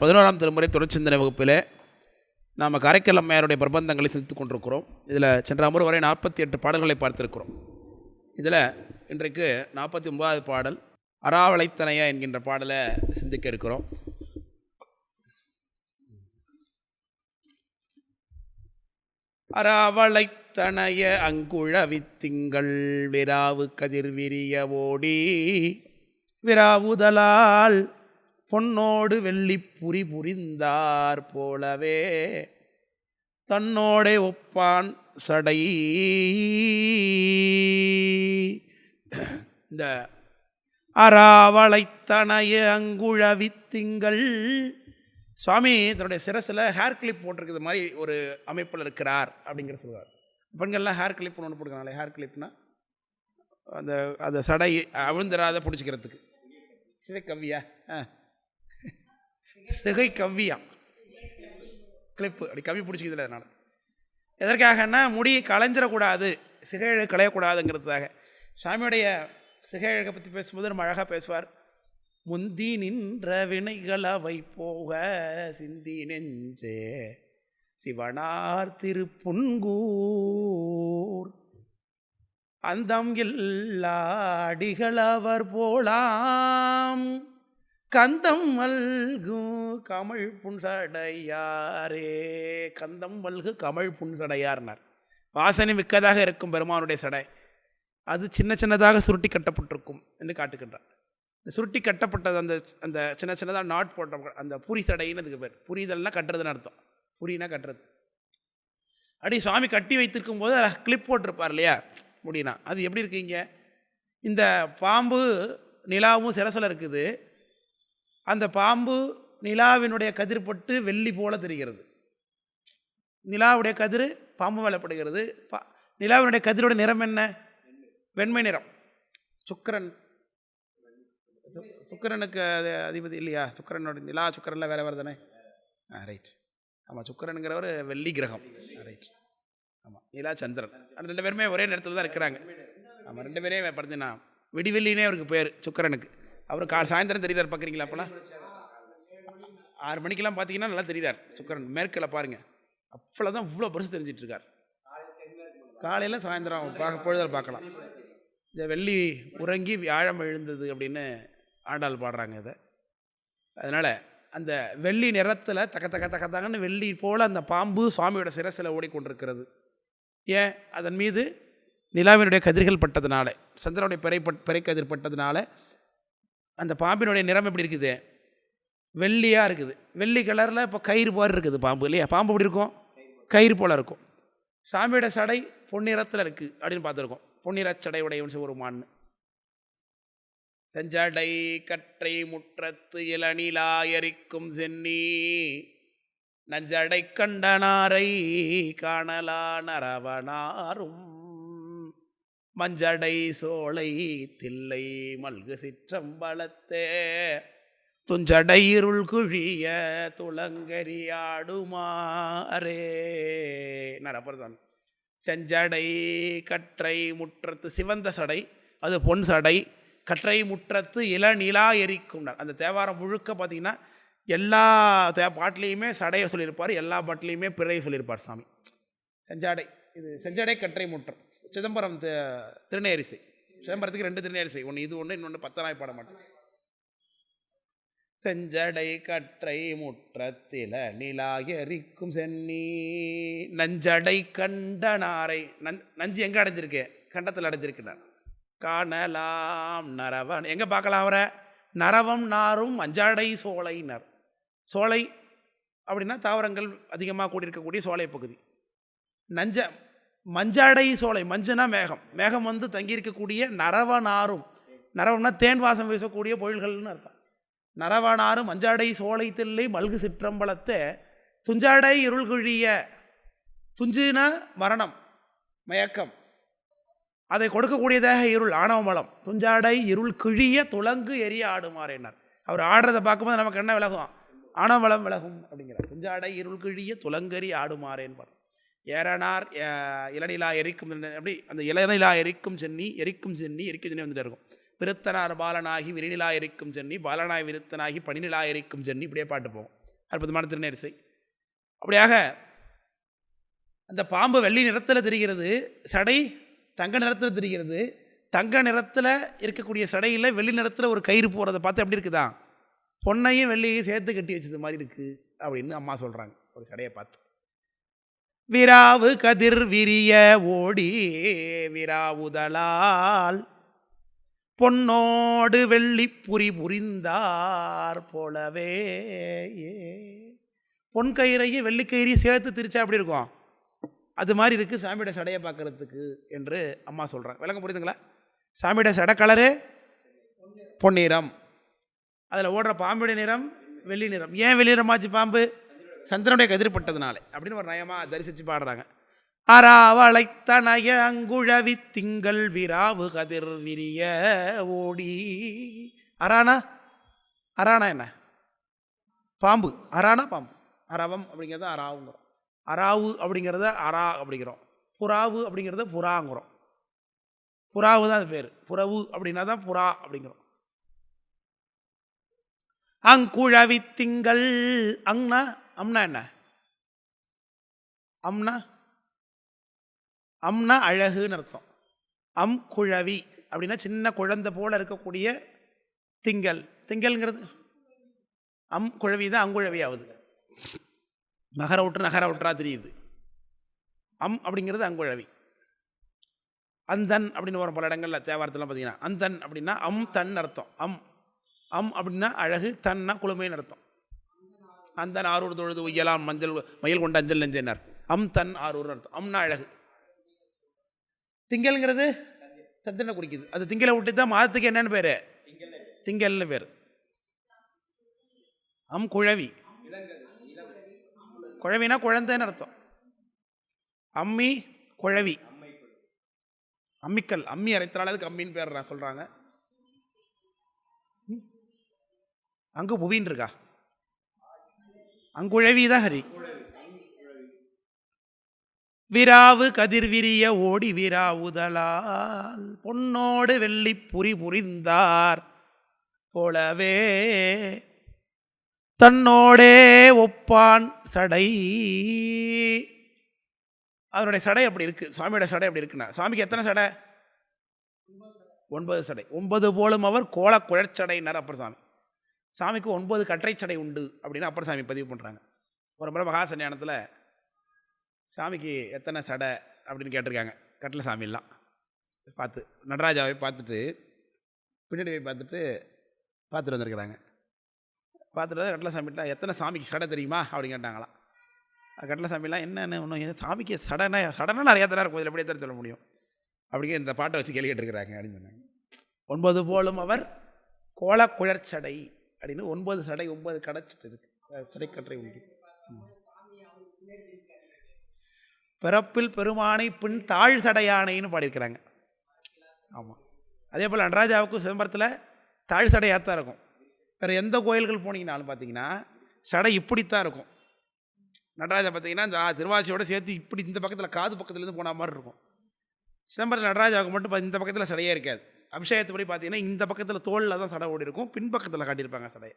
பதினோராம் திருமுறை தொடர்ச்சிந்தனை வகுப்பில் நாம் கரைக்கல் அம்மையாருடைய பிரபந்தங்களை சிந்தித்து கொண்டிருக்கிறோம். இதில் சென்ற அமர் வரை நாற்பத்தி எட்டு பாடல்களை பார்த்திருக்கிறோம். இதில் இன்றைக்கு நாற்பத்தி ஒன்பதாவது பாடல் அறாவளைத்தனையா என்கின்ற பாடலை சிந்திக்க இருக்கிறோம். அராவளைத்தனைய அங்குழவித்திங்கள் விராவு கதிர் விரிய ஓடி விராவுதலால் பொன்னோடு வெள்ளி புரி புரிந்தார் போலவே தன்னோடே ஒப்பான் சடை. இந்த அராவளைத்தனைய அங்குழவித்திங்கள் சுவாமி தன்னுடைய சிரசில் ஹேர் கிளிப் போட்டிருக்கிறது மாதிரி ஒரு அமைப்பில் இருக்கிறார் அப்படிங்கிற சொல்லுவார். பெண்கள்லாம் ஹேர் கிளிப் ஒன்று போட்டுக்கிறாங்களே ஹேர் கிளிப்னா அந்த அந்த சடை அவிழ்ந்துராத பிடிச்சிக்கிறதுக்கு. சிகை கவ்வியா ஆ. சிகை கவ்வியா கிளிப்பு. அப்படி கவி பிடிச்சிக்கிறதுல அதனால். எதற்காகன்னா முடி களைஞ்சிடக்கூடாது. சிகைழு களையக்கூடாதுங்கிறதுக்காக. சாமியுடைய சிகைழகை பற்றி பேசும்போது நம்ம அழகாக பேசுவார். முந்தி நின்ற வினைகள் அவை போக சிந்தி நெஞ்சே. சிவனார் திருப்புன்கூர். அந்தம் இல்லாடிகள் அவர் போலாம். கந்தம் வல்கு கமல் புன்சடையாரே. கந்தம் மல்கு கமல் புன்சடையார்னார். வாசனை மிக்கதாக இருக்கும் பெருமானுடைய சடை. அது சின்ன சின்னதாக சுருட்டி கட்டப்பட்டிருக்கும் என்று காட்டுகின்றார். இந்த சுருட்டி கட்டப்பட்டது அந்த அந்த சின்ன சின்னதாக நாட் போட்ட அந்த புரி சடைன்னு அதுக்கு பேர். புரிதல்னா கட்டுறதுன்னு அர்த்தம். புரினா கட்டுறது. அப்படி சுவாமி கட்டி வைத்திருக்கும் போது அதில் கிளிப் போட்டிருப்பார் இல்லையா? முடினா. அது எப்படி இருக்கீங்க? இந்த பாம்பு நிலாவும் சிரசில் இருக்குது. அந்த பாம்பு நிலாவினுடைய கதிர் பட்டு வெள்ளி போல தெரிகிறது. நிலாவுடைய கதிர் பாம்பு வேலைப்படுகிறது பா நிலாவினுடைய கதிரோட நிறம் என்ன? வெண்மை நிறம். சுக்கரன். சு- சுக்கிரனுக்கு அது அதிபதி இல்லையா? சுக்கரனோட நிலா சுக்கிரனில் வேலை வேறு ஆ ரைட் ஆமாம் சுக்கரனுங்கிறவர் வெள்ளி கிரகம். ரைட் ஆமாம் நிலா சந்திரன். அந்த ரெண்டு பேருமே ஒரே நேரத்தில் தான் இருக்கிறாங்க. ஆமாம் ரெண்டு பேரே பார்த்தீங்கன்னா விடிவெள்ளினே அவருக்கு பேர் சுக்கிரனுக்கு. அவர் கா சாயந்தரம் தெரியுறார் பார்க்குறீங்களா அப்போலாம்? ஆறு மணிக்கெல்லாம் பார்த்தீங்கன்னா நல்லா தெரியுறார் சுக்கிரன். மேற்கில் பாருங்கள் அவ்வளோ தான் இவ்வளோ பெருசு தெரிஞ்சிட்டு இருக்கார் காலையில் சாயந்தரம் பார்க்க பொழுதல் பார்க்கலாம் இந்த வெள்ளி உறங்கி வியாழம் எழுந்தது அப்படின்னு ஆண்டாள் பாடுறாங்க இதை. அதனால் அந்த வெள்ளி நிறத்தில் தக்க தக்க தக்கத்தாங்கன்னு வெள்ளி போல் அந்த பாம்பு சுவாமியோட சிரசில் ஓடிக்கொண்டிருக்கிறது. ஏன்? அதன் மீது நிலாவினுடைய கதிர்கள் பட்டதுனால சந்திரனுடைய பிறை பட் பிறை கதிர் பட்டதுனால அந்த பாம்பினுடைய நிறம் எப்படி இருக்குது? வெள்ளியாக இருக்குது. வெள்ளி கலரில் இப்போ கயிறு போல் இருக்குது பாம்பு இல்லையா? பாம்பு எப்படி இருக்கும்? கயிறு போல் இருக்கும். சாமியோட சடை பொன்னிறத்தில் இருக்குது அப்படின்னு பார்த்துருக்கோம். பொன்னிறச் சடை உடையவன் ஒரு மான் செஞ்சடை கற்றை முற்றத்து இளநிலாயரிக்கும் சென்னி நஞ்சடை கண்டனாரை காணலா நரவனாரும் மஞ்சடை சோலை தில்லை மல்கு சிற்றம்பலத்தே துஞ்சடை இருள் குழிய துளங்கரியாடுமாறே நரப்புறதான் செஞ்சடை கற்றை முற்றத்து சிவந்த சடை அது பொன் சடை. கற்றை முற்றத்து இளநிலா எரிக்கும்னார் அந்த தேவாரம் முழுக்க பார்த்தீங்கன்னா எல்லா தே பாட்டிலையுமே சடையை சொல்லியிருப்பார் எல்லா பாட்டிலையுமே பிறையை சொல்லியிருப்பார் சாமி. செஞ்சாடை. இது செஞ்சடை கற்றை முற்றம் சிதம்பரம் திருநேரிசை சிதம்பரத்துக்கு ரெண்டு திருநேரிசை ஒன்று இது ஒன்று இன்னொன்று பத்தனாய் பாட மாட்டேன். செஞ்சடை கற்றை முற்றத்தில நிலாயரிக்கும் சென்னி நஞ்சடை கண்டனாரை நஞ் நஞ்சு எங்கே அடைஞ்சிருக்கு? கண்டத்தில் அடைஞ்சிருக்கிறார். காணலாம் நரவன். எங்கே பார்க்கலாம் அவரை? நரவம் நாரும் சோலை சோலைனர் சோலை அப்படின்னா தாவரங்கள் அதிகமாக கூடியிருக்கக்கூடிய சோலை பகுதி. நஞ்ச மஞ்சாடை சோலை மஞ்சனா மேகம். மேகம் வந்து தங்கியிருக்கக்கூடிய நரவனாரும் நரவம்னா தேன் வாசம் வீசக்கூடிய பொழில்கள்னு அர்த்தம். நரவனாரும் மஞ்சாடை சோலை தில்லை மல்கு சிற்றம்பலத்தை துஞ்சாடை இருள் துஞ்சின துஞ்சுனா மரணம் மயக்கம். அதை கொடுக்கக்கூடியதாக இருள் ஆணவமலம் துஞ்சாடை இருள் கிழிய துளங்கு எரிய ஆடுமாறேனார் அவர் ஆடுறதை பார்க்கும்போது நமக்கு என்ன விலகும்? ஆணவமலம் விலகும் அப்படிங்கிறார். துஞ்சாடை இருள் கிழிய துளங்கறி ஆடுமாறேன்பார் ஏறனார் இளநிலா எரிக்கும் அப்படி அந்த இளநிலா எரிக்கும் சென்னி எரிக்கும் சென்னி எரிக்கும் சென்னி வந்துட்டு இருக்கும். விருத்தனார் பாலனாகி விரிநிலா எரிக்கும் சென்னி பாலனாய் விருத்தனாகி பனிநிலா எரிக்கும் சென்னி இப்படியே பாட்டு போகும். அற்புதமான திருநேரிசை அப்படியாக அந்த பாம்பு வெள்ளி நிறத்தில் தெரிகிறது சடை தங்க நிறத்தில் தெரிகிறது. தங்க நிறத்தில் இருக்கக்கூடிய சடையில் வெள்ளி நிறத்தில் ஒரு கயிறு போகிறத பார்த்து எப்படி இருக்குதா? பொன்னையும் வெள்ளியையும் சேர்த்து கட்டி வச்சது மாதிரி இருக்குது அப்படின்னு அம்மா சொல்கிறாங்க ஒரு சடையை பார்த்து. விராவு கதிர் விரிய ஓடி விராவுதலால். பொன்னோடு வெள்ளி புரி புரிந்தார் போலவே. பொன் கயிறையும் வெள்ளிக்கயிறையும் சேர்த்து திரிச்சா அப்படி இருக்கும்? அது மாதிரி இருக்குது சாமியோட சடையை பார்க்குறதுக்கு என்று அம்மா சொல்கிறாங்க விளக்கம் புரியுதுங்களா? சாமியோட சடை கலரு பொன்னிறம் அதில் ஓடுற பாம்புடைய நிறம் வெள்ளி நிறம். ஏன் வெள்ளி நிறமாச்சு பாம்பு? சந்திரனுடைய கதிர்பட்டதுனாலே அப்படின்னு ஒரு நயமாக தரிசித்து பாடுறாங்க. அராவளைத்தனய அங்குழவி திங்கள் விராவு கதிர் விரிய ஓடி. அரானா அரானா என்ன? பாம்பு. அரானா பாம்பு. அரவம் அப்படிங்கிறத அராவுங்கிறோம் அராவு அப்படிங்கிறத அரா அப்படிங்கிறோம். புறாவு அப்படிங்கிறத புறாங்கிறோம். புறாவு தான் அது பேர். புறவு அப்படின்னா தான் புறா அப்படிங்கிறோம். அங்குழவி திங்கள் அங்னா? அம்னா என்ன? அம்னா அம்னா அழகுன்னு அர்த்தம். அம் குழவி அப்படின்னா சின்ன குழந்தை போல இருக்கக்கூடிய திங்கள். திங்கள்ங்கிறது அம் குழவி தான் அங்குழவி ஆகுது நகர விட்டு நகர விட்டுறா தெரியுது. அம் அப்படிங்கிறது அங்குழவி அந்தன் அப்படின்னு வரும் பல இடங்களில் தேவாரத்தெல்லாம் பார்த்தீங்கன்னா அந்தன் அப்படின்னா அம் தன் அர்த்தம். அம். அம் அப்படின்னா அழகு தன்னா குளுமைன்னு அர்த்தம். அந்தன் ஆரூர் தொழுது உய்யலாம் மஞ்சள் மயில் கொண்ட அஞ்சல் நெஞ்சனார். அம் தன் ஆரூர்னு அர்த்தம். அம்னா அழகு. திங்கள்ங்கிறது சந்திரனை குறிக்குது. அது திங்களை விட்டு தான் மாதத்துக்கு என்னன்னு பேர்? திங்கள்னு பேர். அம் குழவி. குழவினா குழந்தைன்னு அர்த்தம். அம்மி குழவி. அம்மிக்கல். அம்மி அரைத்தனால அதுக்கு அம்மின்னு பேர் சொல்கிறாங்க அங்கே புவின்னு இருக்கா? அங்குழவிதான் ஹரி விராவு கதிர்விரிய ஓடி விராவுதலால் பொன்னோடு வெள்ளி புரி புரிந்தார். போலவே தன்னோடே ஒப்பான் சடை. அதனுடைய சடை அப்படி இருக்குது சுவாமியோட சடை அப்படி இருக்குண்ணா சுவாமிக்கு எத்தனை சடை? ஒன்பது சடை. ஒன்பது போலும் அவர் கோல குழற்சடைனார் அப்பர் சாமி சாமிக்கு ஒன்பது கற்றை சடை உண்டு அப்படின்னு அப்பர் சாமி பதிவு பண்ணுறாங்க ஒரு முறை மகா சன்னியானத்தில் சாமிக்கு எத்தனை சடை? அப்படின்னு கேட்டிருக்காங்க. கட்டில சாமியெல்லாம் பார்த்து நடராஜாவை பார்த்துட்டு பின்னாடி போய் பார்த்துட்டு பார்த்துட்டு வந்திருக்கிறாங்க. பார்த்துட்டு கட்டில சாமிட்டா எத்தனை சாமிக்கு சடை தெரியுமா? அப்படின்னு கேட்டாங்களாம். கட்டில சாமிலாம் என்னென்ன ஒன்றும் சாமிக்கு சடனா சடனாக நிறையா தர இதில் எப்படி தர சொல்ல முடியும்? அப்படிங்கிற இந்த பாட்டை வச்சு கேள்வி கேட்டுருக்கிறாங்க அப்படின்னு சொன்னாங்க. ஒன்பது போலும் அவர் கோலக்குழற்சடை. அப்படின்னு ஒன்பது சடை ஒன்பது கடைச்சிட்டு இருக்கு. அஹ் சடைக்கற்றை உண்டு. ம். பிறப்பில் பெருமானை பின் தாழ் சடையானைன்னு பாடியிருக்கிறாங்க. ஆமாம் அதே போல் நடராஜாவுக்கும் சிதம்பரத்தில் தாழ் சடையாக தான் இருக்கும். வேறு எந்த கோயில்கள் போனீங்கனாலும் பார்த்தீங்கன்னா சடை இப்படித்தான் இருக்கும். நடராஜா பார்த்தீங்கன்னா இந்த திருவாசியோட சேர்த்து இப்படி இந்த பக்கத்தில் காது பக்கத்துலேருந்து போன மாதிரி இருக்கும். சிதம்பரம் நடராஜாவுக்கு மட்டும் இந்த பக்கத்தில் சடையே இருக்காது. அபிஷேகத்துப்படி பார்த்தீங்கன்னா இந்த பக்கத்தில் தோளில் தான் சடை ஓடி இருக்கும் பின்பக்கத்தில் காட்டியிருப்பாங்க சடையை.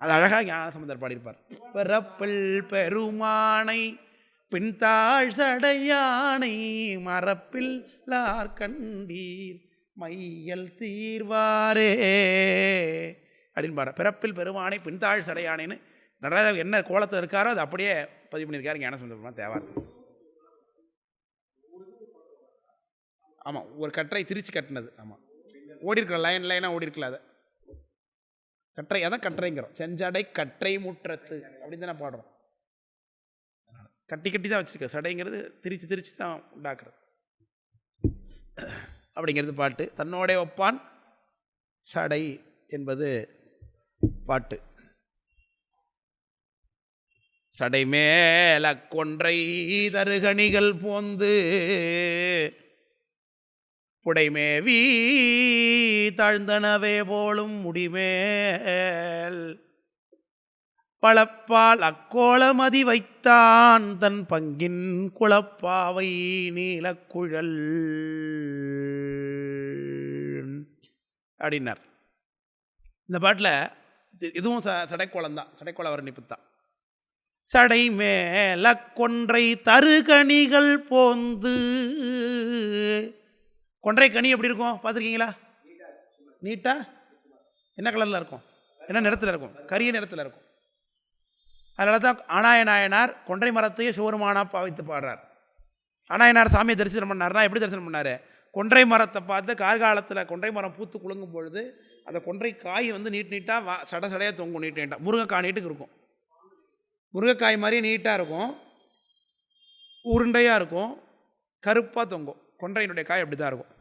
அது அழகாக ஞான சம்பந்தர் பாடியிருப்பார். பிறப்பில் பெருமானை பின்தாழ் சடையானை மரப்பில் லார் கண்டீர் மையல் தீர்வாரே அப்படின்னு பாரு பிறப்பில் பெருமானை பின்தாழ் சடையானைன்னு நடராஜா என்ன கோலத்தில் இருக்காரோ அது அப்படியே பதிவு பண்ணியிருக்காரு ஞான சம்பந்தர் தேவார்த்து ஆமாம் ஒரு கற்றை திரிச்சு கட்டினது. ஆமாம் ஓடி லைன் லைனாக ஓடி இருக்கல அதை. கற்றை அதான் கற்றைங்கிறோம். செஞ்சடை கற்றை முற்றத்து அப்படின்னு தானே பாடுறோம். கட்டி கட்டி தான் வச்சுருக்க. சடைங்கிறது திரிச்சு திரிச்சு தான் உண்டாக்குறது. அப்படிங்கிறது பாட்டு. தன்னோடே ஒப்பான். சடை என்பது பாட்டு. சடை மேல கொன்றை தருகணிகள் போந்து உடைமேவி தாழ்ந்தனவே போலும் முடிமேல். பழப்பால் அக்கோளமதி வைத்தான் தன் பங்கின் குளப்பாவை நீலக்குழல் அப்படின்னார். இந்த பாட்டில் இதுவும் ச சடைக்கோளம் தான். சடைக்கோள வர்ணிப்பு தான். சடை மேல கொன்றை தருகணிகள் போந்து கொன்றை கனி எப்படி இருக்கும்? பார்த்துருக்கீங்களா? நீட்டாக என்ன கலரில் இருக்கும்? என்ன நிறத்தில் இருக்கும்? கரிய நிறத்தில் இருக்கும். அதனால தான் ஆனாய நாயனார் கொன்றை மரத்தையே சிவருமானா பாவித்து பாடுறார். ஆனாயனார் சாமியை தரிசனம் பண்ணார்னா எப்படி தரிசனம் பண்ணார்? கொன்றை மரத்தை பார்த்து கார்காலத்தில் கொன்றை மரம் பூத்து குலுங்கும் பொழுது அந்த கொன்றை காய் வந்து நீட் நீட்டாக வா சட சடையாக தொங்கும் நீட் நீட்டாக முருங்கைக்காய் நீட்டுக்கு இருக்கும். முருங்கைக்காய் மாதிரி நீட்டாக இருக்கும். உருண்டையாக இருக்கும். கருப்பாக தொங்கும். கொன்றையினுடைய காய் அப்படி தான் இருக்கும்.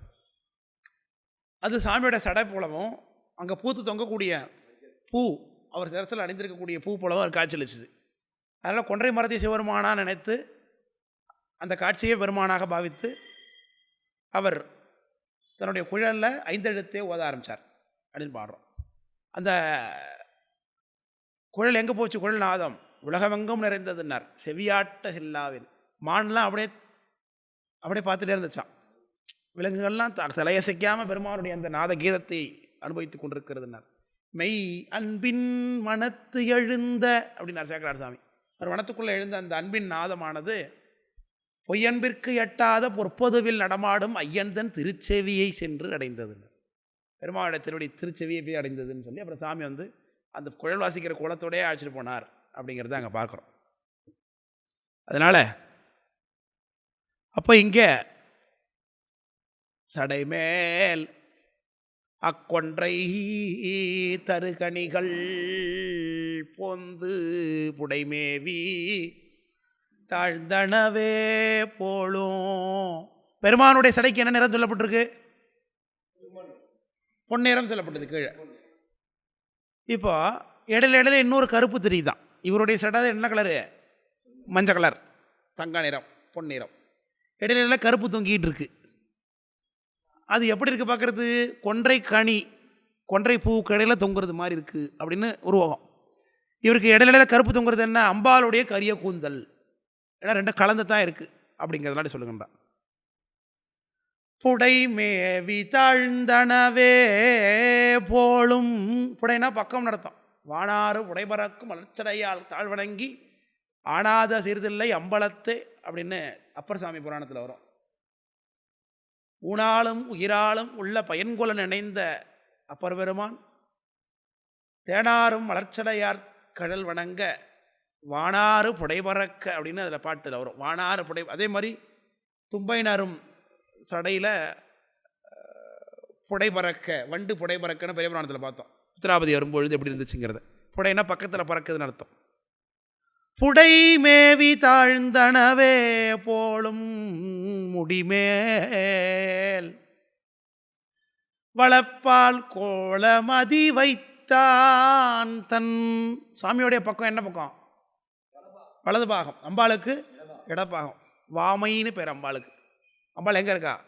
அது சாமியோட சடை போலவும் அங்கே பூத்து தொங்கக்கூடிய பூ அவர் சிரசில் அணிந்திருக்கக்கூடிய பூ போலவும் அவர் காய்ச்சலிச்சுது அதனால் கொன்றை மரத்தை சிவருமானா நினைத்து அந்த காட்சியை பெருமானாக பாவித்து அவர் தன்னுடைய குழலில் ஐந்தெழுத்தே ஓத ஆரம்பித்தார் அப்படின்னு பாடுறோம். அந்த குழல் எங்கே போச்சு? குழல் நாதம். உலகமெங்கும் நிறைந்ததுன்னார். செவியாட்ட ஹில்லாவில். மான்லாம் அப்படியே அப்படியே பார்த்துட்டே இருந்துச்சான் விலங்குகள்லாம் த தலையசைக்காமல் பெருமானுடைய அந்த நாத கீதத்தை அனுபவித்து கொண்டிருக்கிறதுனார். மெய் அன்பின் மனத்து எழுந்த அப்படின்னார் சேகரார் சாமி. அவர் மனத்துக்குள்ளே எழுந்த அந்த அன்பின் நாதமானது பொய்யன்பிற்கு எட்டாத பொற்பொதுவில் நடமாடும் ஐயன்தன் திருச்செவியை சென்று அடைந்ததுன்னு. பெருமாளுடைய திருவடி திருச்செவியை போய் அடைந்ததுன்னு சொல்லி அப்புறம் சாமி வந்து அந்த குழல் வாசிக்கிற குளத்தோடயே அழைச்சிட்டு போனார் அப்படிங்கிறத அங்கே பார்க்குறோம். அதனால் அப்போ இங்கே சடைமேல் அக்கொன்றை தருகணிகள் பொந்து புடைமேவி தாழ்ந்தனவே போலும். பெருமானுடைய சடைக்கு என்ன நிறம் சொல்லப்பட்டிருக்கு? பொன்னிறம் சொல்லப்பட்டது கீழே. இப்போ இடையில இடையில இன்னொரு கருப்பு தெரியுதான் இவருடைய சடை என்ன கலரு மஞ்சள் கலர் தங்க நிறம் பொன்னிறம். இடையில கருப்பு தொங்கிட்டு இருக்கு. அது எப்படி இருக்குது பார்க்குறது? கொன்றை கனி கொன்றை பூ கடையில் தொங்குறது மாதிரி இருக்குது அப்படின்னு உருவகம் இவருக்கு இடையில கருப்பு தொங்குறது என்ன? அம்பாளுடைய கரிய கூந்தல். ஏன்னா ரெண்டும் கலந்து தான் இருக்குது அப்படிங்கிறதுனால சொல்லுங்கண்டா புடை மேவி தாழ்ந்தனவே போலும். புடைனா பக்கம் நடத்தும். வானாறு உடைபறக்கும் மலச்சடையால் தாழ்வணங்கி ஆனாத சிறிதில்லை அம்பலத்து அப்படின்னு அப்பர் சாமி புராணத்தில் வரும். ஊனாலும் உயிராலும் உள்ள பயன்கொல நினைந்த அப்பர் பெருமான் தேனாரும் வளர்ச்சடையார் கடல் வணங்க வானாறு புடைபறக்க அப்படின்னு அதில் பாட்டில் வரும். வானாறு புடை அதே மாதிரி தும்பைனாரும் சடையில் புடைபறக்க வண்டு புடைபறக்கன்னு பெரிய புராணத்தில் பார்த்தோம். உத்திராபதி வரும்பொழுது எப்படி இருந்துச்சுங்கிறத. புடைனா பக்கத்தில் பறக்குதுன்னு அர்த்தம். புடை மேவி தாழ்ந்தனவே போலும் முடிமேல். வளப்பால் கோலமதி வைத்தான் தன் சாமியோடைய பக்கம் என்ன பக்கம்? வலது பாகம். அம்பாளுக்கு இடப்பாகம். வாமைன்னு பேர் அம்பாளுக்கு. அம்பாள் எங்கே இருக்கா?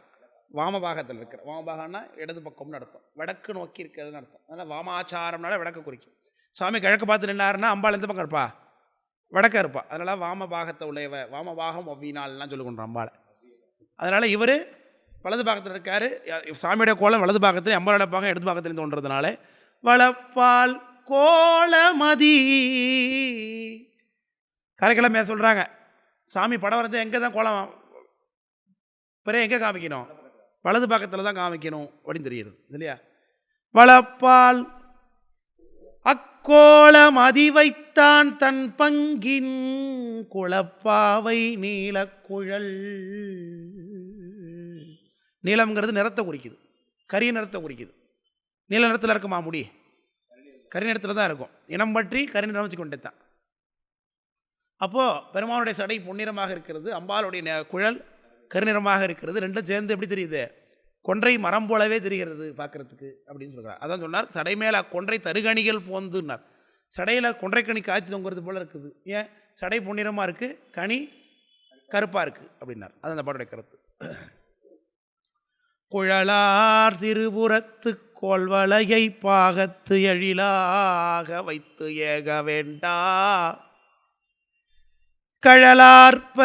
வாம பாகத்தில் இருக்கிற. வாம பாகம்னா இடது பக்கம்னு அர்த்தம். வடக்கு நோக்கி இருக்கிறதுன்னு அர்த்தம். அதனால் வாமாச்சாரம்னால வடக்கு குறிக்கும். சாமி கிழக்கு பார்த்து நின்னாருன்னா அம்பாள் எந்த பக்கம் இருப்பா? வடக்க இருப்பா. அதனால் வாம பாகத்தை உடையவ வாம பாகம் ஒவ்வினால்லாம் சொல்லி கொண்டு அதனால் இவர் வலது பாகத்தில் இருக்கார். சாமியோட கோலம் வலது பாகத்தில் அம்பாளோட பாகம் இடது பாகத்துலேருந்து தோன்றதுனால வளப்பால் கோலமதி. கரைக்கிழமையா சொல்கிறாங்க சாமி படம் வரது எங்கே தான் கோலம் பிறகு எங்கே காமிக்கணும்? வலது பக்கத்தில் தான் காமிக்கணும் அப்படின்னு தெரியுது இல்லையா? வளப்பால் அக்கோளம் அதி வைத்தான் தன் பங்கின் குளப்பாவை நீலக்குழல் நீளம்ங்கிறது நிறத்தை குறிக்குது. கரிய நிறத்தை குறிக்குது. நீல நிறத்தில் இருக்குமா முடி? கரி நிறத்தில் தான் இருக்கும். இனம் பற்றி கரி நிறம் வச்சு கொண்டே தான் அப்போது பெருமானுடைய சடை பொன்னிறமாக இருக்கிறது அம்பாளுடைய குழல் கருநிறமாக இருக்கிறது ரெண்டும் சேர்ந்து எப்படி தெரியுது? கொன்றை மரம் போலவே தெரிகிறது பார்க்கறதுக்கு அப்படின்னு சொல்கிறார் அதான் சொன்னார் தடை மேலே கொன்றை தருகணிகள் போந்துன்னார். சடையில் கொன்றைக்கனி காய்ச்சி தொங்குறது போல் இருக்குது. ஏன்? சடை பொன்னிறமாக இருக்குது கனி கருப்பாக இருக்குது அப்படின்னார். அது அந்த பாட்டுடைய கருத்து. குழலார் திருபுறத்து கோல்வலையை பாகத்து எழிலாக வைத்து ஏக வேண்டா. கழலார்ப்ப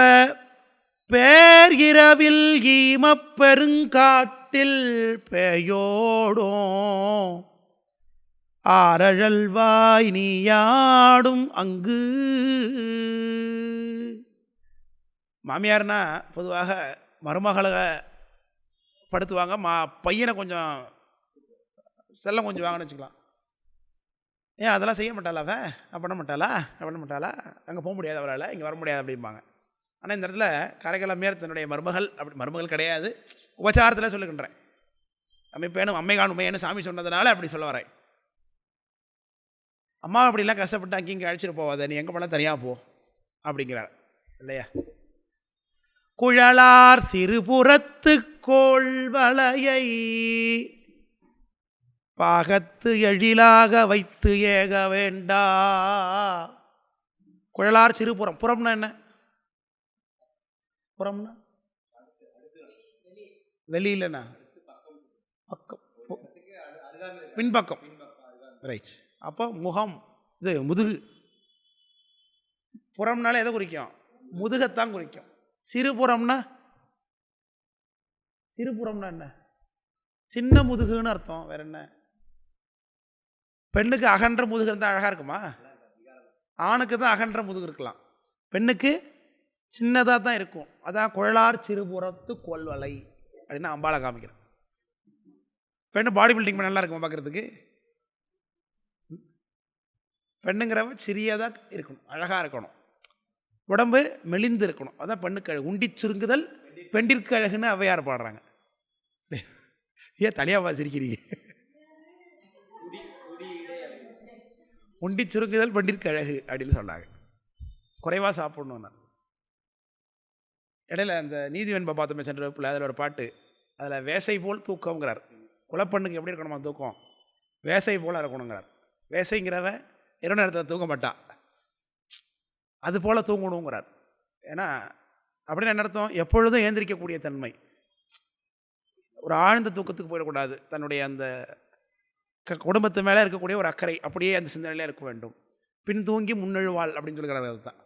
பேர் இரவில் ஈமப் பெருங்காட்டில் பேயோடும். ஆரழல்வாய் நீயாடும் அங்கு. மாமியார்னா பொதுவாக மருமகளை படுத்துவாங்க. மா பையனை கொஞ்சம் செல்லம் கொஞ்சம் வாங்கன்னு வச்சுக்கலாம். ஏன் அதெல்லாம் செய்ய மாட்டாளா அவன் அவ பண்ண மாட்டாளா? பண்ண மாட்டாளா? அங்கே போக முடியாது அவளால். இங்கே வர முடியாது அப்படிம்பாங்க. ஆனால் இந்த இடத்துல கரைக்கலமையார் தன்னுடைய மருமகள் அப்படி மருமகள் கிடையாது. உபச்சாரத்தில் சொல்லுகின்றேன். அமைப்பேனும் அம்மை காணுமையேன்னு சாமி சொன்னதுனால அப்படி சொல்ல வரேன். அம்மா அப்படிலாம் கஷ்டப்பட்டு அங்கேயும் இங்கே அழைச்சிட்டு போவாத. நீ எங்கே போனால் தனியாக போ அப்படிங்கிறார். இல்லையா? குழலார் சிறுபுறத்து கோள்வளையை பாகத்து எழிலாக வைத்து ஏக வேண்டா. குழலார் சிறுபுறம் புறம்னா என்ன? புறம்னா? வெளியிலண்ணா பக்கம். பின்பக்கம். ரைட் அப்போ முகம் இது முதுகு. புறம்னால எதை குறிக்கும்? முதுகத்தான் குறிக்கும். சிறுபுறம்னா சிறுபுறம்னா என்ன? சின்ன முதுகுன்னு அர்த்தம். வேற என்ன? பெண்ணுக்கு அகன்ற முதுகு இருந்தால் அழகாக இருக்குமா? ஆணுக்கு தான் அகன்ற முதுகு இருக்கலாம். பெண்ணுக்கு சின்னதாக தான் இருக்கும். அதான் குழலார் சிறுபுறத்து கொல்வலை அப்படின்னு அம்பாளை காமிக்கிறேன். பெண்ணு பாடி பில்டிங் நல்லா இருக்குமா பார்க்குறதுக்கு பெண்ணுங்கிறவ சிறியதாக இருக்கணும் அழகாக இருக்கணும். உடம்பு மெலிந்து இருக்கணும். அதான் பெண்ணுக்கு அழகு உண்டி சுருங்குதல் பெண்டிற்கு அழகுன்னு அவையார் பாடுறாங்க. ஏன் தனியாக வாசிக்கிறீங்க? உண்டி சுருங்குதல் பெண்டிற்கு அழகு அப்படின்னு சொன்னாங்க. குறைவாக சாப்பிடணும்னா இடையில அந்த நீதிவன் பார்த்தோமே சென்ற வகுப்பில் அதில் ஒரு பாட்டு. அதில் வேசை போல் தூக்கங்கிறார் குலப்பண்ணுக்கு எப்படி இருக்கணுமா தூக்கம்? வேசை போல் இருக்கணுங்கிறார். வேசைங்கிறவன் இரவு நேரத்தில் தூங்க மாட்டான் அது போல் தூங்கணுங்கிறார். ஏன்னா அப்படின்னு என்ன அர்த்தம்? எப்பொழுதும் ஏந்திரிக்கக்கூடிய தன்மை. ஒரு ஆழ்ந்த தூக்கத்துக்கு போயிடக்கூடாது. தன்னுடைய அந்த க குடும்பத்து மேலே இருக்கக்கூடிய ஒரு அக்கறை அப்படியே அந்த சிந்தனையிலே இருக்க வேண்டும். பின் தூங்கி முன்னெழுவாள் அப்படின்னு சொல்லுகிறார் அதுதான்.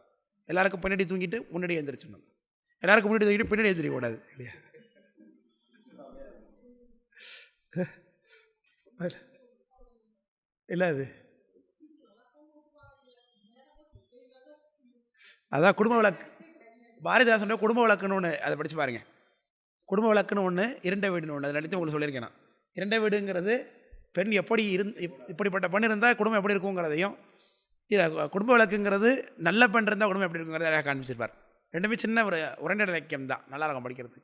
எல்லாருக்கும் பின்னாடி தூங்கிட்டு முன்னாடி எழுந்திரிச்சிடணும் எல்லாருக்கும் முன்னாடி தூங்கிட்டு பின்னாடி எழுந்திரிக்கக்கூடாது இல்லையா? இல்லை அது அதான் குடும்ப விளக்கு. பாரதிதாசனோட குடும்ப விளக்குன்னு ஒன்று அதை படித்து பாருங்கள் குடும்ப விளக்குன்னு ஒன்று இரண்டை வீடுன்னு ஒன்று அதை நடித்து உங்களுக்கு சொல்லியிருக்கேன் நான். இரண்டை வீடுங்கிறது பெண் எப்படி இருந் இப்படிப்பட்ட பெண் இருந்தால் குடும்பம் எப்படி இருக்குங்கிறதையும் குடும்ப விளக்குங்கிறது நல்ல பெண் இருந்தால் குடும்பம் எப்படி இருக்குங்கிறத அழகாக காண்பிச்சிருப்பார். ரெண்டுமே சின்ன ஒரு உரைநடை இலக்கியம் தான். நல்லா இருக்கும் படிக்கிறது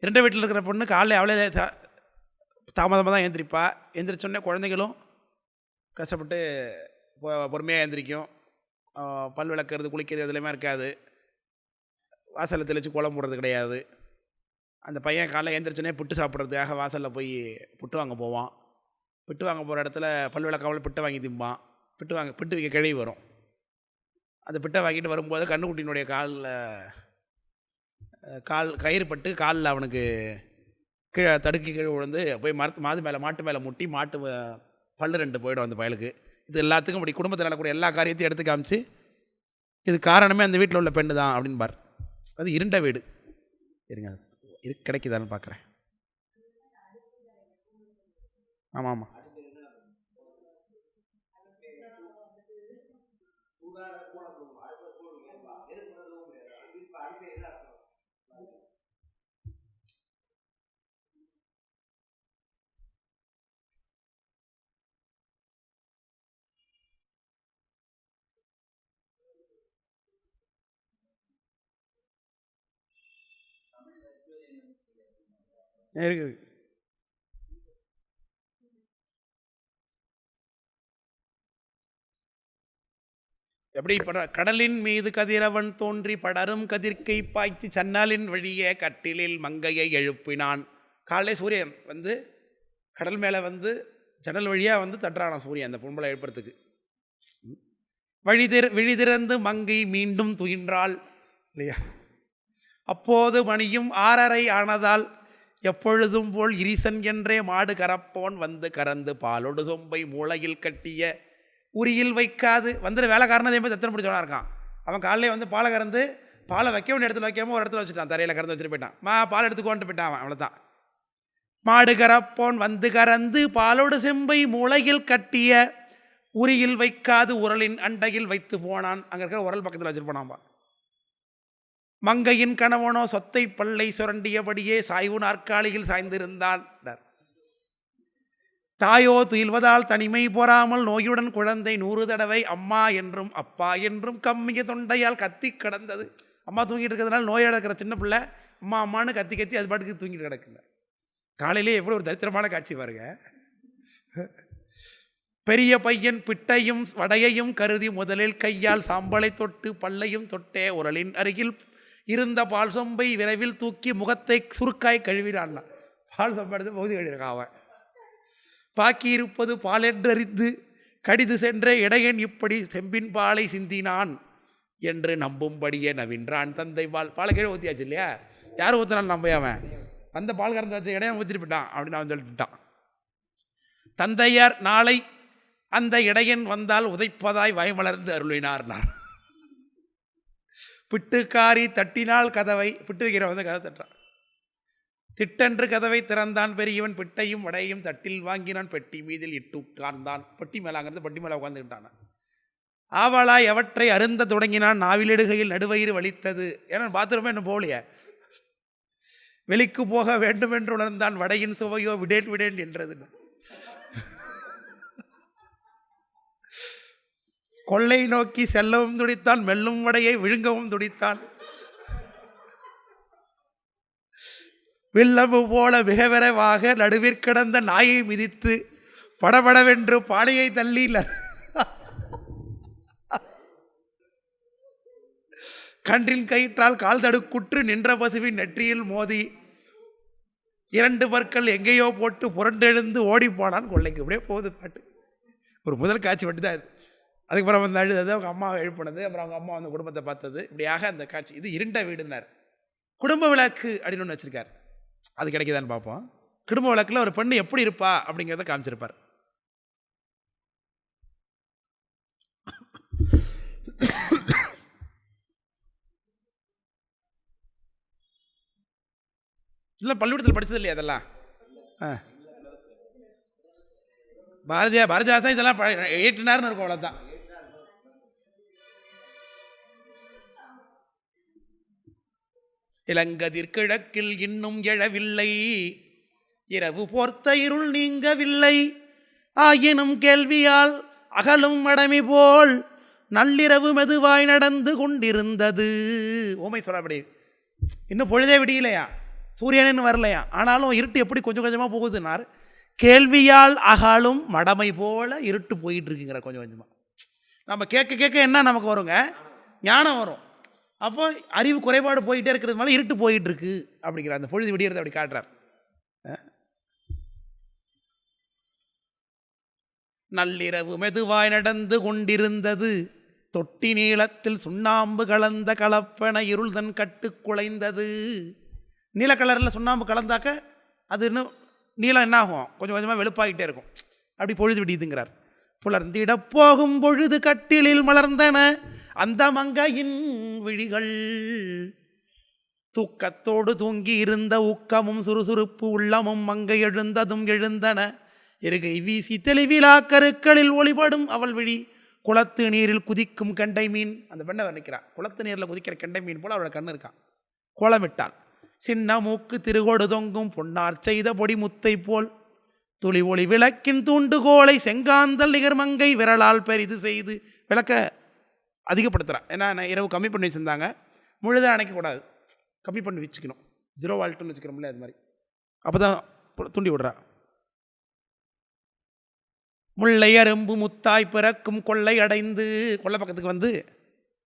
இரண்டு வீட்டில் இருக்கிற பொண்ணு காலைல அவளே தா- தாமதமாக தான் எழுந்திரிப்பா. எழுந்திரிச்சோடனே குழந்தைகளும் கஷ்டப்பட்டு பொறுமையாக எழுந்திரிக்கும். பல் விளக்குறது குளிக்கிறது எதுலையுமே இருக்காது. வாசலில் தெளித்து கோலம் போடுறது கிடையாது. அந்த பையன் காலைல எழுந்திரிச்சோடனே புட்டு சாப்பிட்றதுக்காக வாசலில் போய் புட்டு வாங்க போவான். புட்டு வாங்க போகிற இடத்துல பல் விளக்காமல் புட்டு வாங்கி திம்பான். புட்டு வாங்க புட்டு வைக்க கிழவி வரும். அந்த பிட்டை வாங்கிட்டு வரும்போது கண்ணுக்குட்டினுடைய காலில் கால் கயிறு பட்டு காலில் அவனுக்கு கீழே தடுக்கி கீழே விழுந்து போய் மரத்து மாது மேலே மாட்டு மேலே முட்டி மாட்டு பல் ரெண்டு போயிடும் அந்த பயலுக்கு. இது எல்லாத்துக்கும் இப்படி குடும்பத்தில் கூட எல்லா காரியத்தையும் எடுத்து காமிச்சு இது காரணமே அந்த வீட்டில் உள்ள பெண்ணு தான் அப்படின்னு பார் அது இருண்ட வீடு. இருங்க அது இரு கிடைக்குதான்னு பார்க்குறேன் ஆமாம் ஆமாம். இருக்கு எப்படி பட கடலின் மீது கதிரவன் தோன்றி படரும் கதிர்க்கை பாய்ச்சி சன்னலின் வழியே கட்டிலில் மங்கையை எழுப்பினான். காலை சூரியன் வந்து கடல் மேலே வந்து ஜன்னல் வழியாக வந்து தட்டுறானான் சூரியன் அந்த பொம்பளை எழுப்புறதுக்கு. வழிதிற விழிதிறந்து மங்கை மீண்டும் துயின்றாள். இல்லையா? அப்போது மணியும் ஆறரை ஆனதால் எப்பொழுதும் போல் இரிசன் என்றே மாடு கறப்போன் வந்து கறந்து பாலோடு சொம்பை மூளையில் கட்டிய உரியில் வைக்காது. வந்துட்டு வேலைக்காரன் அதே மாதிரி தத்தனை பிடிச்சவனா இருக்கான். அவன் காலையில் வந்து பாலை கறந்து பாலை வைக்க வேண்டிய இடத்துல வைக்காம ஒரு இடத்துல வச்சுட்டான். தரையில் கறந்து வச்சுட்டு போயிட்டான். மா பால் எடுத்துக்கோன்ட்டு போயிட்டான் அவன். அவ்வளோதான் மாடு கறப்போன் வந்து கறந்து பாலோடு செம்பை மூளையில் கட்டிய உரியில் வைக்காது. உரலின் அண்டையில் வைத்து போனான். அங்கே இருக்கிற உரல் பக்கத்தில் வச்சிருப்பானாம்பா மங்கையின் கணவனோ சொத்தை பல்லை சுரண்டியபடியே சாய்வு நாற்காலியில் சாய்ந்திருந்தான் தாயோ துயில்வதால் தனிமை போராமல் நோயுடன் குழந்தை நூறு தடவை அம்மா என்றும் அப்பா என்றும் கம்மிய தொண்டையால் கத்தி கிடந்தது. அம்மா தூங்கிட்டு இருக்கிறதுனால நோயோட இருக்கிற சின்ன பிள்ளை அம்மா அம்மான்னு கத்தி கத்தி அது பாட்டுக்கு தூங்கிட்டு கிடக்குங்க. காலையிலே எவ்வளோ ஒரு தரித்திரமான காட்சி பாருங்க. பெரிய பையன் பிட்டையும் வடையையும் கருதி முதலில் கையால் சாம்பலை தொட்டு பல்லையும் தொட்டே உரலின் அருகில் இருந்த பால் சொம்பை விரைவில் தூக்கி முகத்தை சுருக்காய் கழுவினான் பால் சொம்பை எடுத்து பகுதி கழுவிருக்கான் அவன். பாக்கி இருப்பது பாலென்றறிந்து கடிது சென்ற இடையன் இப்படி செம்பின் பாலை சிந்தினான் என்று நம்பும்படியே நவின்றான் தந்தை பால். பாலை கீழே ஊற்றியாச்சு இல்லையா? யார் ஊற்றினாலும் நம்பையாவன் அவன்? அந்த பால் கறந்து வச்ச இடையன் ஊற்றிட்டு போயிட்டான் அப்படின்னு அவன் சொல்லிட்டுட்டான் தந்தையார் நாளை அந்த இடையன் வந்தால் உதைப்பதாய் வயமலர்ந்து அருளினார்னார் பிட்டுக்காரி தட்டினால் கதவை பிட்டு வைக்கிற வந்து கதை தட்டுறான். திட்டென்று கதவை திறந்தான் பெரியவன் பிட்டையும் வடையும் தட்டில் வாங்கினான். பெட்டி மீதில் இட்டு உட்கார்ந்தான். பெட்டி மேலாங்கிறது பட்டி பெட்டி மேலே உட்காந்துக்கிட்டான் ஆவலாய் அவற்றை அருந்த தொடங்கினான். நாவிலிடுகையில் நடுவயிறு வலித்தது. ஏன்னா பாத்ரூமே இன்னும் போகலையே. வெளிக்கு போக வேண்டும் என்று உணர்ந்தான். வடையின் சுவையோ விடேன் விடேன் என்றது. கொள்ளை நோக்கி செல்லவும் துடித்தான் மெல்லும் வடையை விழுங்கவும் துடித்தான். வில்லம்பு போல மிக விரைவாக நடுவிற்கிடந்த நாயை மிதித்து படபடவென்று பானையை தள்ளி கன்றின் கயிற்றால் கால் தடுக்குற்று நின்ற பசுவின் நெற்றியில் மோதி இரண்டு பற்கள் எங்கேயோ போட்டு புரண்டெழுந்து ஓடி போனான். கொள்ளைக்கு இப்படியே போகுது பாட்டு. ஒரு முதல் காட்சி மட்டும் தான் இது. அதுக்கப்புறம் வந்து அழுதது அவங்க அம்மாவை எழுப்பினது அப்புறம் அவங்க அம்மா வந்து குடும்பத்தை பார்த்தது. இப்படியாக அந்த காட்சி இது இருண்ட வீடுனார் குடும்ப விளக்கு அப்படின்னு ஒன்று வச்சுருக்கார். அது கிடைக்குதான்னு பார்ப்போம். குடும்ப விளக்கில் ஒரு பெண்ணு எப்படி இருப்பா அப்படிங்கிறத காமிச்சிருப்பார். இல்லை பள்ளிக்கூடத்தில் படித்தது இல்லையா அதெல்லாம் ஆ. பாரதியா பாரதிதாசன் இதெல்லாம் ஏற்றினார்னு இருக்கும் அவ்வளோதான் இளங்கதிர் கிழக்கில் இன்னும் எழவில்லை. இரவு போர்த்த இருள் நீங்கவில்லை. ஆயினும் கேள்வியால் அகலும் மடமி போல் நள்ளிரவு மெதுவாய் நடந்து கொண்டிருந்தது. ஓமை சொல்லப்படி இன்னும் பொழுதே விடியலையா? சூரியனு வரலையா? ஆனாலும் இருட்டு எப்படி கொஞ்சம் கொஞ்சமாக போகுதுன்னார். கேள்வியால் அகலும் மடமை போல இருட்டு போயிட்டு இருக்குங்கிற கொஞ்சம் கொஞ்சமாக நம்ம கேட்க கேட்க என்ன நமக்கு வருங்க? ஞானம் வரும். அப்போ அறிவு குறைபாடு போயிட்டே இருக்கிறதுனால இருட்டு போயிட்டு இருக்கு அப்படிங்கிற அந்த பொழுது விடியறதை அப்படி காட்டுறார். நள்ளிரவு மெதுவாய் நடந்து கொண்டிருந்தது. தொட்டி நீளத்தில் சுண்ணாம்பு கலந்த கலப்பன இருள் தன் கட்டு குலைந்தது. நீல கலரில் சுண்ணாம்பு கலந்தாக்க அது இன்னும் நீளம் என்ன ஆகும் கொஞ்சம் கொஞ்சமாக வெளுப்பாகிட்டே இருக்கும். அப்படி பொழுது விடியுதுங்கிறார். புலர்ந்திடப் போகும் பொழுது கட்டிலில் மலர்ந்தன அந்த மங்கையின் விழிகள். தூக்கத்தோடு தூங்கி இருந்த ஊக்கமும் சுறுசுறுப்பு உள்ளமும் மங்கை எழுந்ததும் எழுந்தன. இருகை வீசி தெளிவிலா கருக்களில் ஒளிபடும் அவள் விழி. குளத்து நீரில் குதிக்கும் கெண்டை மீன். அந்த பெண்ணை வர்ணிக்கிறான் குளத்து நீரில் குதிக்கிற கெண்டை மீன் போல அவளோட கண்ணு இருக்கான். கோலமிட்டாள் சின்ன மூக்கு திருகோடு தொங்கும் பொன்னார் செய்த பொடி முத்தை போல். துளி ஒளி விளக்கின் தூண்டுகோலை செங்காந்தல் நிகர்மங்கை விரலால் பெரிது செய்து விளக்க அதிகப்படுத்துகிறான் ஏன்னா நான் இரவு கம்மி பண்ணி வச்சுருந்தாங்க. முழுதாக அணைக்கக்கூடாது கம்மி பண்ணி வச்சுக்கணும். ஜீரோ வால்ட்டுன்னு வச்சுக்கிறோம்ல அது மாதிரி. அப்போ தான் தூண்டி விடுறா. முல்லை அரும்பு முத்தாய் பிறக்கும் கொள்ளை அடைந்து கொள்ளை பக்கத்துக்கு வந்து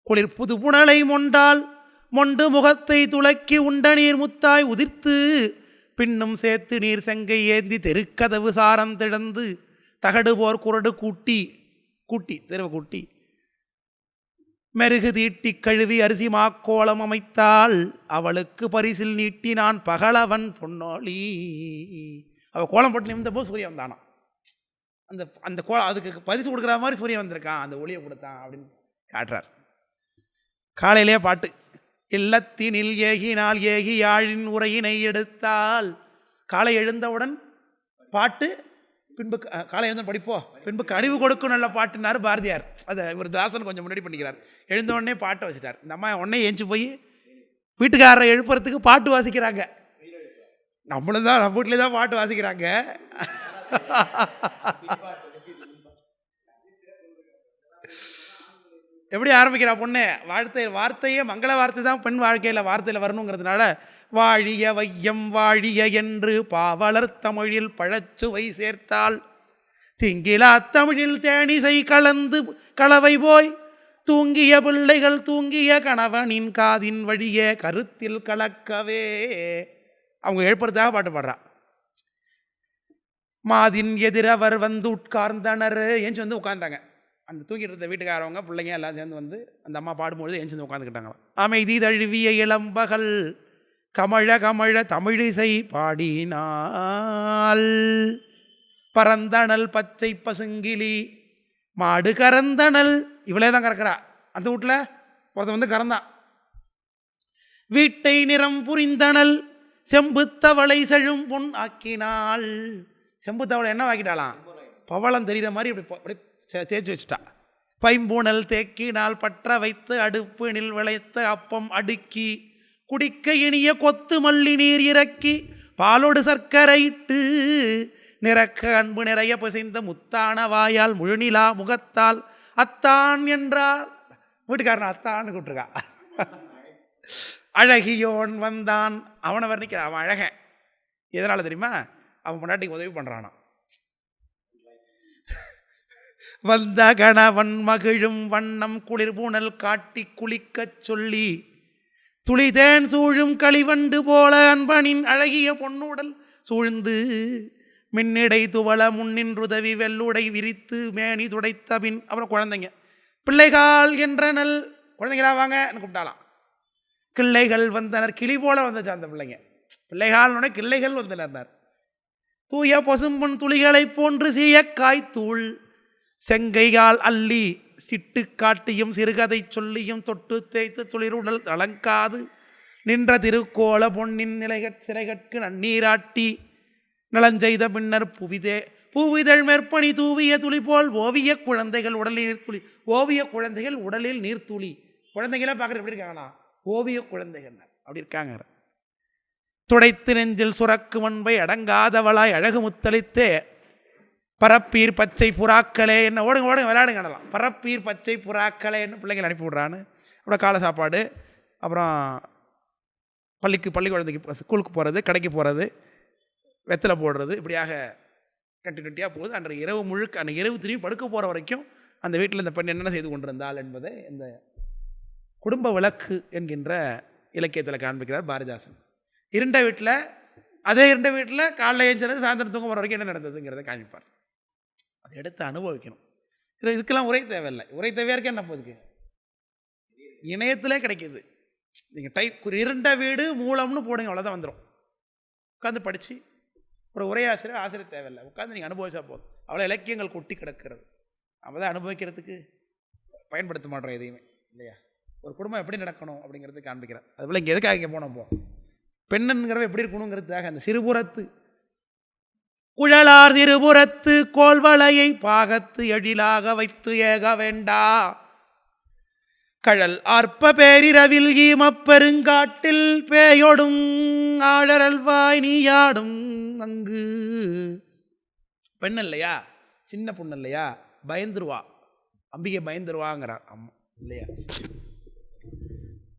குளிர் புது புனலை மொண்டால் மொண்டு முகத்தை துளக்கி உண்ட நீர் முத்தாய் உதிர்த்து பின்னும் சேர்த்து நீர் செங்கை ஏந்தி தெருக்கதவு சாரம் திழந்து தகடு போர் குரடு கூட்டி கூட்டி தெருவை கூட்டி. மெருகு தீட்டி கழுவி அரிசி மாக்கோலம் அமைத்தாள். அவளுக்கு பரிசில் நீட்டி நான் பகலவன் பொன்னோழி. அவள் கோலம் போட்டு நிமிந்தப்போ சூரியன் வந்தானாம் அந்த அந்த கோ அதுக்கு பரிசு கொடுக்குற மாதிரி சூரியன் வந்திருக்கான். அந்த ஒளியை கொடுத்தான் அப்படின்னு காட்டுறார். காலையிலே பாட்டு. இல்லத்தினில் ஏகினால் ஏகி யாழின் உரையினை எடுத்தால். காலை எழுந்தவுடன் பாட்டு பின்பு காலை எழுந்த படிப்போ பின்பு கழிவு கொடுக்கும் நல்ல பாட்டுனாரு பாரதியார். அதை இவர் தாசன் கொஞ்சம் முன்னாடி பண்ணிக்கிறார். எழுந்த உடனே பாட்டை வச்சுட்டார். இந்த அம்மா உடனே ஏஞ்சி போய் வீட்டுக்காரரை எழுப்புறதுக்கு பாட்டு வாசிக்கிறாங்க. நம்மளும் தான் நம்ம வீட்டிலே தான் பாட்டு வாசிக்கிறாங்க. எப்படி ஆரம்பிக்கிறா பொண்ணு? வாழ்த்தை வார்த்தையே மங்கள வார்த்தை தான் பெண் வாழ்க்கையில் வார்த்தையில் வரணுங்கிறதுனால வாழிய வையம் வாழிய என்று பாவலர் தமிழில் பழச்சுவை சேர்த்தால் திங்கிலா தமிழில் தேனிசை கலந்து கலவை போய் தூங்கிய பிள்ளைகள் தூங்கிய கணவனின் காதின் வழியே கருத்தில் கலக்கவே. அவங்க எழுப்புறதாக பாட்டு பாடுறா. மாதின் எதிரவர் வந்து உட்கார்ந்தனர். ஏன் வந்து உட்கார்ந்தாங்க அந்த தூக்கிட்டு இருந்த வீட்டுக்காரவங்க பிள்ளைங்க எல்லாம் சேர்ந்து வந்து அந்த அம்மா பாடும்பொழுது எஞ்சிருந்து வந்து உட்காந்துக்கிட்டாங்க அமைதி தழுவிய இளம்பகல் கமழ கமழ தமிழிசை பாடினாள் பரந்தணல் பச்சை பசுங்கிளி மாடு கரந்தணல் இவளே தான் கறக்கிறா. அந்த வீட்டில் ஒருத்தன் வந்து கறந்தான். வீட்டை நிறம் புரிந்தனல் செம்புத்தவளை செழும் பொன் ஆக்கினாள் செம்புத்தவளை என்ன ஆக்கிட்டாலாம் பவளம் தெரியுத மாதிரி இப்படி பொ- இப்படி தேய்ச்சி வச்சுட்டா. பைம்பூணல் தேக்கினால் பற்ற வைத்து அடுப்பு நில் விளைத்த அப்பம் அடுக்கி குடிக்க இனிய கொத்து மல்லி நீர் இறக்கி பாலோடு சர்க்கரைட்டு நிறக்க அன்பு நிறைய பிசைந்த முத்தான வாயால் முழுநிலா முகத்தால் அத்தான் என்றால் வீட்டுக்காரன் அத்தான்னு கூப்பிட்டுருக்கா. அழகியோன் வந்தான். அவனை வர்ணிக்க அவன் அழகன். எதனால் தெரியுமா? அவன் பொண்டாட்டிக்கு உதவி பண்ணுறானான் வந்த கணவன் மகிழும் வண்ணம் குளிர்பூணல் காட்டி குளிக்கச் சொல்லி துளிதேன் சூழும் களிவண்டு போல அன்பனின் அழகிய பொன்னுடல் சூழ்ந்து மின்னிடை துவள முன்னின்றுதவி வெள்ளுடை விரித்து மேனி துடைத்த பின் அப்புறம் குழந்தைங்க. பிள்ளைகால் என்றனல் குழந்தைங்களா வாங்க கூப்பிட்டாலாம். கிள்ளைகள் வந்தனர் கிளி போல வந்துச்சு அந்த பிள்ளைங்க. பிள்ளைகால்னோட கிள்ளைகள் வந்தனர் தூய பசும்பொன் துளிகளைப் போன்று சீயக்காய் தூள் செங்கையால் அள்ளி சிட்டு காட்டியும் சிறுகதை சொல்லியும் தொட்டு தேய்த்து துளிருடல் அலங்காது நின்ற திருக்கோள பொன்னின் நிலைகட் சிலைகட்கு நன்னீராட்டி நலஞ்செய்த பின்னர் புவிதே பூவிதழ் மேற்பணி தூவிய துளி போல் ஓவிய குழந்தைகள் உடலில் நீர்த்துளி ஓவிய குழந்தைகள் உடலில் நீர்த்துளி குழந்தைங்கள பார்க்குறது எப்படி இருக்காங்களா ஓவிய குழந்தைகள் அப்படி இருக்காங்க துடைத்து நெஞ்சில் சுரக்கு முன்பை அடங்காதவளாய் அழகு முத்தளித்தே பரப்பீர் பச்சை புறாக்களே என்ன? ஓடுங்க ஓடுங்க விளையாடுங்க நடலாம். பரப்பீர் பச்சை புறாக்களேன்னு பிள்ளைங்களை அனுப்பி விட்றான்னு. அப்புறம் காலை சாப்பாடு. அப்புறம் பள்ளிக்கு பள்ளி குழந்தைக்கு ஸ்கூலுக்கு போகிறது கடைக்கு போகிறது வெத்தலை போடுறது இப்படியாக கட்டி கட்டியாக போகுது. அன்றைய இரவு முழுக்க அன்றைய இரவு திரும்பி படுக்க போகிற வரைக்கும் அந்த வீட்டில் இந்த பெண் என்னென்ன செய்து கொண்டிருந்தாள் என்பதை இந்த குடும்ப விளக்கு என்கின்ற இலக்கியத்தில் காண்பிக்கிறார் பாரதிதாசன். இருண்ட வீட்டில் அதே இருண்ட வீட்டில் காலைல ஏஞ்சினது சாயந்தரம் தூங்க போகிற வரைக்கும் என்ன நடந்ததுங்கிறத காண்பிப்பார். அதை எடுத்து அனுபவிக்கணும். இதில் இதுக்கெல்லாம் உரை தேவையில்லை. உரை தேவையாக இருக்கே? என்ன போதுக்கு இணையத்திலே கிடைக்கிது. நீங்கள் டைப் இருண்ட வீடு மூலம்னு போடுங்க அவ்வளோதான் வந்துடும் உட்காந்து படித்து ஒரு உரையாசிரியர் ஆசிரியர் தேவையில்லை. உட்காந்து நீங்கள் அனுபவிச்சா போதும். அவ்வளோ இலக்கியங்கள் கொட்டி கிடக்கிறது. அவள் தான் அனுபவிக்கிறதுக்கு பயன்படுத்த மாட்டோம் எதையுமே இல்லையா? ஒரு குடும்பம் எப்படி நடக்கணும் அப்படிங்கிறது காண்பிக்கிறேன் அதுபோல் இங்கே எதுக்காக இங்கே போனோம் போ? பெண்ணுங்கிறவ எப்படி இருக்கணுங்கிறதுக்காக அந்த சிறுபுறத்து குழலார் திருபுறத்து கோல்வளையை பாகத்து எழிலாக வைத்து ஏக வேண்டா. கழல் ஆர்ப்ப பேரிரவில் ஈமப்பெருங்காட்டில் பேயொடும் ஆழரல்வாய் நீயாடும் அங்கு. பெண் இல்லையா சின்ன பொண்ணு இல்லையா பயந்துருவா. அம்பிகை பயந்துருவாங்கிறார். அம்மா இல்லையா?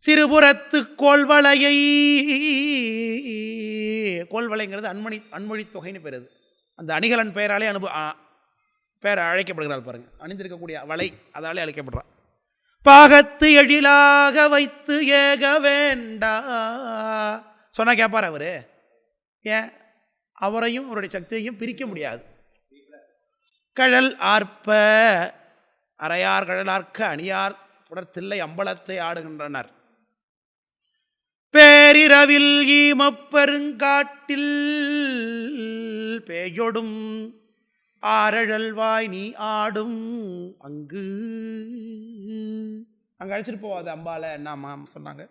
சிறுபுறத்து கோல்வளையை கோல்வளைங்கிறது அன்மணி அன்மொழி தொகைன்னு பெறுது அந்த அணிகலன் பெயராலே அனுப பெயர் அழைக்கப்படுகிறாள் பாருங்க. அணிந்திருக்கக்கூடிய வலை அதாலே அழைக்கப்படுறான் பாகத்து எழிலாக வைத்து ஏக வேண்டா. சொன்னா கேட்பார் அவர். ஏன்? அவரையும் அவருடைய சக்தியையும் பிரிக்க முடியாது. கழல் ஆர்ப்ப அறையார் கழலார்க்க அணியார் புடத்தில்லை அம்பலத்தை ஆடுகின்றனர். பேரிரவில் ஈமப்பெருங்காட்டில் பேயொடும். ஆரழல்வாய் நீ ஆடும். அங்கு. அங்கே அழைச்சிட்டு போவாது அம்பால என்ன சொன்னாங்க?